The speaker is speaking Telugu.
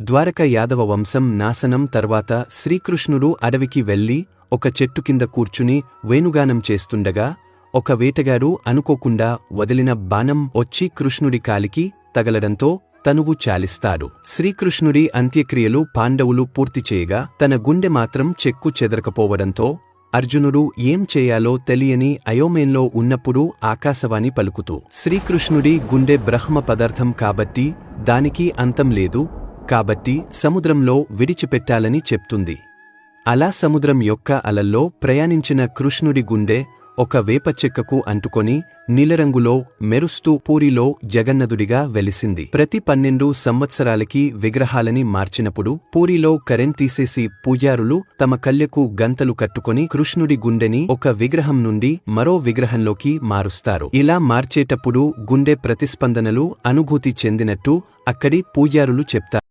ద్వారక యాదవ వంశం నాశనం తర్వాత శ్రీకృష్ణుడు అడవికి వెళ్ళి ఒక చెట్టు కింద కూర్చుని వేణుగానం చేస్తుండగా ఒక వేటగాడు అనుకోకుండా వదిలిన బాణం వచ్చి కృష్ణుడి కాలికి తగలడంతో తనువు చాలిస్తాడు. శ్రీకృష్ణుడి అంత్యక్రియలు పాండవులు పూర్తి చేయగా తన గుండె మాత్రం చెక్కు చెదరకపోవడంతో అర్జునుడు ఏం చేయాలో తెలియని అయోమయంలో ఉన్నప్పుడు ఆకాశవాణి పలుకుతూ శ్రీకృష్ణుడి గుండె బ్రహ్మ పదార్థం కాబట్టి దానికి అంతం లేదు కాబట్టి సముద్రంలో విడిచిపెట్టాలని చెప్తుంది. అలా సముద్రం యొక్క అలల్లో ప్రయాణించిన కృష్ణుడి గుండె ఒక వేప చెక్కకు అంటుకొని నీలరంగులో మెరుస్తూ పూరిలో జగన్నదుడిగా వెలిసింది. ప్రతి పన్నెండు సంవత్సరాలకి విగ్రహాలని మార్చినప్పుడు పూరిలో కరెంట్ తీసేసి పూజారులు తమ కళ్ళెకు గంతలు కట్టుకొని కృష్ణుడి గుండెని ఒక విగ్రహం నుండి మరో విగ్రహంలోకి మారుస్తారు. ఇలా మార్చేటప్పుడు గుండె ప్రతిస్పందనలు అనుభూతి చెందినట్టు అక్కడి పూజారులు చెప్తారు.